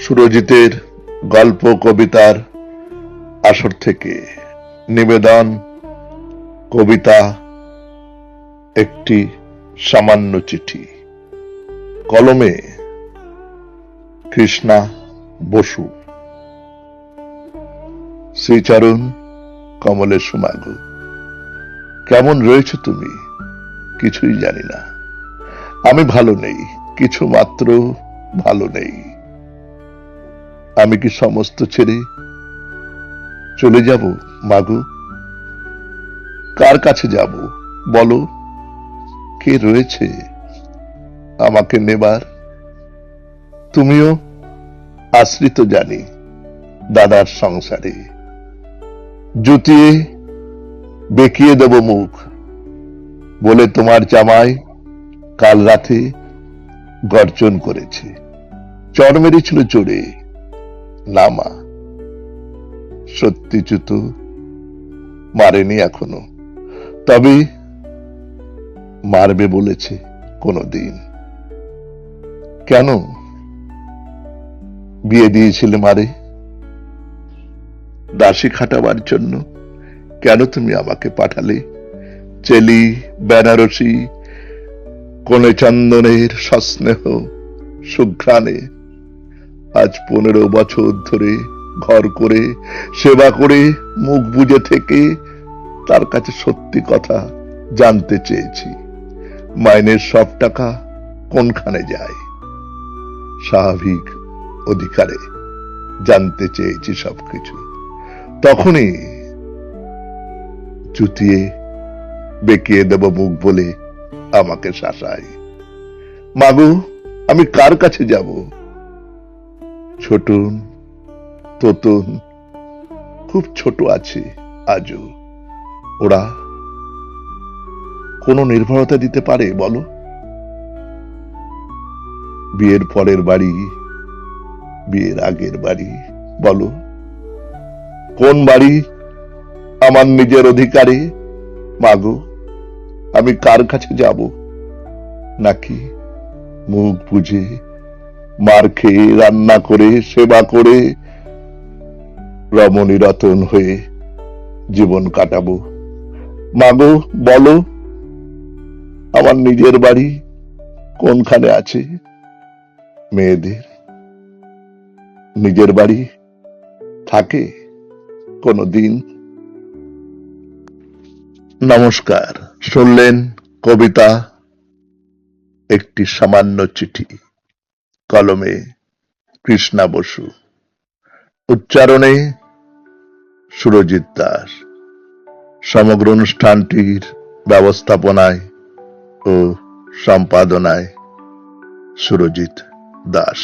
সুরজিতের গল্প, কবিতার আসর থেকে। নিবেদন, কবিতা, একটি সামান্য চিঠি। কলমে কৃষ্ণা বসু। শ্রীচরণ কমলের সুমাগু। কেমন রয়েছে তুমি? কিছুই জানি না। আমি ভালো নেই, কিছু মাত্র ভালো নেই। আমি কি সমস্ত ছেড়ে চলে যাব মাগু কার কাছে যাব? বলো, কে রয়েছে আমাকে নেবার? তুমিও আশ্রিত জানি দাদার সংসারে। জুতিয়ে বেঁকিয়ে দেব মুখ। বলে তোমার জামাই কাল রাতে গর্জন করেছে। চর মেরেছিল চড়ে না মা সত্যি চ্যুত মারেনি এখনও। তবে মারবে বলেছে কোনদিন। কেন? বিয়ে দিয়েছিলে মারে? দাসী খাটাবার জন্য কেন তুমি আমাকে পাঠালে? চেলি, বেনারসি কোনে চন্দনের সস্নেহ, সুঘ্রাণে আজ পনেরো বছর ধরে ঘর করে, সেবা করে, মুখ বুজে থেকে তার কাছে সত্যি কথা জানতে চেয়েছি। মাইনের সব টাকা কোনখানে যায়? স্বাভাবিক অধিকারে জানতে চেয়েছি সবকিছু। তখনই চুতিয়ে বেঁকিয়ে দেব মুখ বলে আমাকে শাসায়। মাগু, আমি কার কাছে যাব? ছোটুন, তোতন, খুব ছোট আছে আজও। ওরা কোনো নির্ভরতা দিতে পারে, বলো? বিয়ের পরের বাড়ি, বিয়ের আগের বাড়ি, বলো? কোন বাড়ি আমার নিজের অধিকারে? মাগো, আমি কার কাছে যাব? নাকি মুখ বুঝে মার খেয়ে রান্না করে, সেবা করে। রমণী রতন হয়ে জীবন কাটাবো। মাগো, বলো, আমার নিজের বাড়ি কোনখানে আছে? মেয়েদের। নিজের বাড়ি থাকে কোনো দিন নমস্কার। শুনলেন কবিতা, একটি সামান্য চিঠি। কলমে কৃষ্ণা বসু। উচ্চারণে সুরজিৎ দাস। সমগ্র অনুষ্ঠানটির ব্যবস্থাপনায় ও সম্পাদনায় সুরজিৎ দাস।